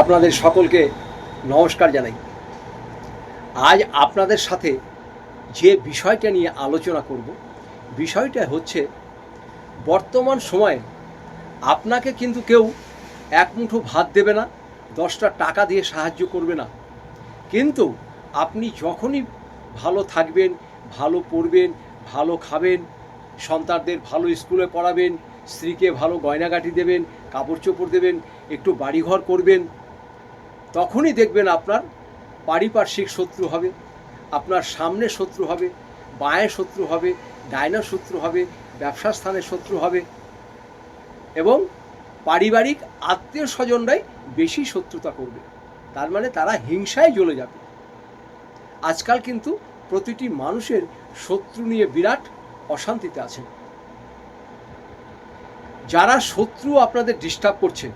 আপনাদের সকলকে নমস্কার জানাই। আজ আপনাদের সাথে যে বিষয়টা নিয়ে আলোচনা করব, বিষয়টা হচ্ছে বর্তমান সময়ে আপনাকে কিন্তু কেউ এক মুঠো ভাত দেবে না, দশটা টাকা দিয়ে সাহায্য করবে না। কিন্তু আপনি যখনই ভালো থাকবেন, ভালো পড়বেন, ভালো খাবেন, সন্তানদের ভালো স্কুলে পড়াবেন, স্ত্রীকে ভালো গয়নাগাটি দেবেন কাপড় চোপড় দেবেন, একটু বাড়িঘর করবেন তখনই দেখবেন আপনার পারিপার্শ্বিক শত্রু হবে, আপনার সামনে শত্রু হবে, বাঁয়ে শত্রু হবে ডায়না শত্রু হবে ব্যবসা স্থানে শত্রু হবে এবং পারিবারিক আত্মীয় স্বজনরাই বেশি শত্রুতা করবে। তার মানে তারা হিংসায় জ্বলে যাবে। আজকাল কিন্তু প্রতিটি মানুষের শত্রু নিয়ে বিরাট অশান্তিতে আছেন। যারা শত্রু আপনাদের ডিস্টার্ব করছে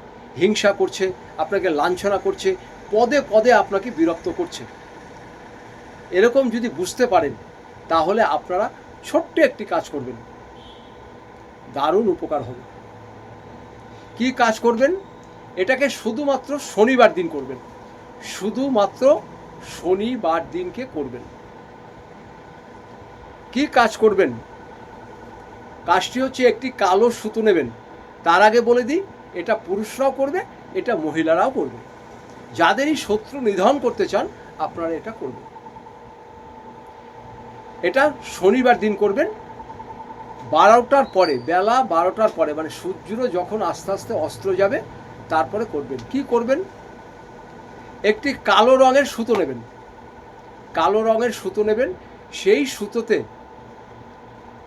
হিংসা করছে, আপনাকে লাঞ্ছনা করছে, পদে পদে আপনাকে বিরক্ত করছে। এরকম যদি বুঝতে পারেন, তাহলে আপনারা ছোট্ট একটি কাজ করবেন। দারুণ উপকার হবে। কি কাজ করবেন? এটাকে শুধুমাত্র শনিবার দিন করবেন। শুধুমাত্র শনিবার দিনকে করবেন। কি কাজ করবেন? কাজটি হচ্ছে একটি কালো সুতো নেবেন। তার আগে বলে দিই এটা পুরুষরাও করবে, এটা মহিলারাও করবে। যাদেরই শত্রু নিধন করতে চান, আপনারা এটা করবেন। এটা শনিবার দিন করবেন। বারোটার পরে, বেলা বারোটার পরে মানে সূর্যরও যখন আস্তে আস্তে অস্ত্র যাবে, তারপরে করবেন। কি করবেন? একটি কালো রঙের সুতো নেবেন। কালো রঙের সুতো নেবেন। সেই সুতোতে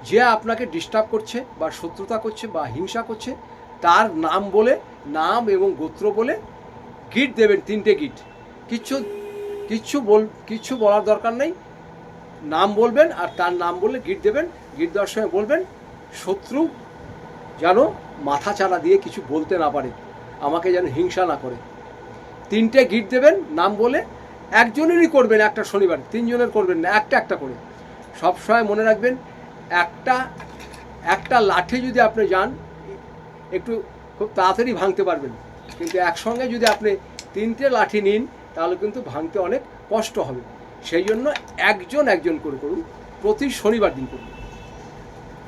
যে আপনাকে ডিস্টার্ব করছে বা শত্রুতা করছে বা হিংসা করছে তার নাম বলে, নাম এবং গোত্র বলে গিট দেবেন, তিনটে গিট। কিচ্ছু কিচ্ছু বল কিচ্ছু বলার দরকার নেই। নাম বলবেন আর তার নাম বলে গিট দেবেন। গিট দেওয়ার সময় বলবেন, শত্রু যেন মাথা চারা দিয়ে কিছু বলতে না পারে, আমাকে যেন হিংসা না করে। তিনটে গিট দেবেন, নাম বলে একজনেরই করবেন, একটা শনিবার, তিনজনের করবেন না, একটা একটা করে। সবসময় মনে রাখবেন, একটা একটা লাঠি যদি আপনি যান একটু খুব তাড়াতাড়ি ভাঙতে পারবেন। কিন্তু একসঙ্গে যদি আপনি তিনটে লাঠি নিন, তাহলে কিন্তু ভাঙতে অনেক কষ্ট হবে। সেই জন্য একজন একজন করে করুন, প্রতি শনিবার দিন করুন।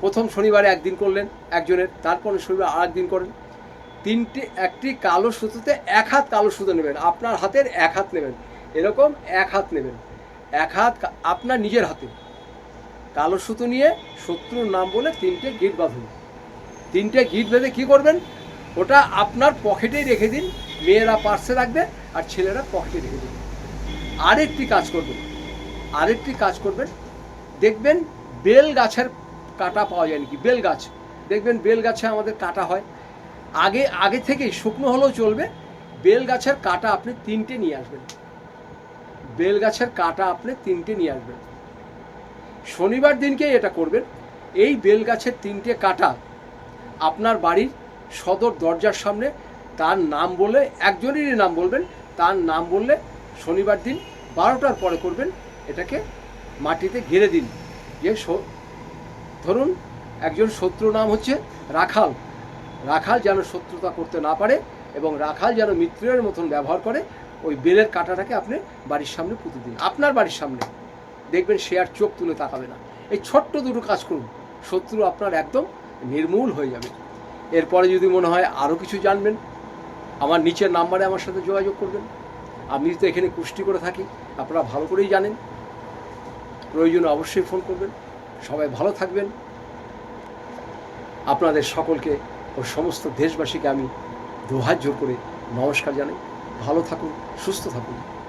প্রথম শনিবারে একদিন করলেন একজনের তারপরে শনিবার আর একদিন করেন। তিনটে, একটি কালো সুতোতে এক হাত কালো সুতো নেবেন, আপনার হাতের এক হাত নেবেন, এরকম এক হাত নেবেন। এক হাত আপনার নিজের হাতে। কালো সুতো নিয়ে শত্রুর নাম বলে তিনটে গিট বাঁধুন। তিনটে গিট বেঁধে কী করবেন? ওটা আপনার পকেটেই রেখে দিন, মেয়েরা পার্সে রাখবে আর ছেলেরা পকেটে রেখে দিন। আরেকটি কাজ করবেন, আরেকটি কাজ করবেন। দেখবেন বেল গাছের কাটা পাওয়া যায় নাকি? বেল গাছ। দেখবেন বেল গাছে আমাদের কাটা হয়। আগে আগে থেকেই শুকনো হলেও চলবে। বেল গাছের কাটা আপনি তিনটে নিয়ে আসবেন। বেল গাছের কাটা আপনি তিনটে নিয়ে আসবেন। শনিবার দিনকে এটা করবেন। এই বেল গাছের তিনটে কাটা আপনার বাড়ির সদর দরজার সামনে তার নাম বলে একজনেরই নাম বলবেন, তার নাম বললে শনিবার দিন বারোটার পরে করবেন, এটাকে মাটিতে ঘিরে দিন। যে ধরুন একজন শত্রু নাম হচ্ছে রাখাল। রাখাল যেন শত্রুতা করতে না পারে এবং রাখাল যেন মিত্রের মতন ব্যবহার করে, ওই বেলের কাঁটাটাকে আপনি বাড়ির সামনে পুঁতে দিন। আপনার বাড়ির সামনে। দেখবেন সে আর চোখ তুলে তাকাবে না। এই ছোট্ট দুটো কাজ করুন। শত্রু আপনার একদম নির্মূল হয়ে যাবে। এরপরে যদি মনে হয় আরও কিছু জানবেন, আমার নিচের নাম্বারে আমার সাথে যোগাযোগ করবেন। আমি তো এখানে কুষ্টি করে থাকি, আপনারা ভালো করেই জানেন। প্রয়োজনে অবশ্যই ফোন করবেন। সবাই ভালো থাকবেন। আপনাদের সকলকে ও সমস্ত দেশবাসীকে আমি দুহাত জোর করে নমস্কার জানাই। ভালো থাকুন, সুস্থ থাকুন।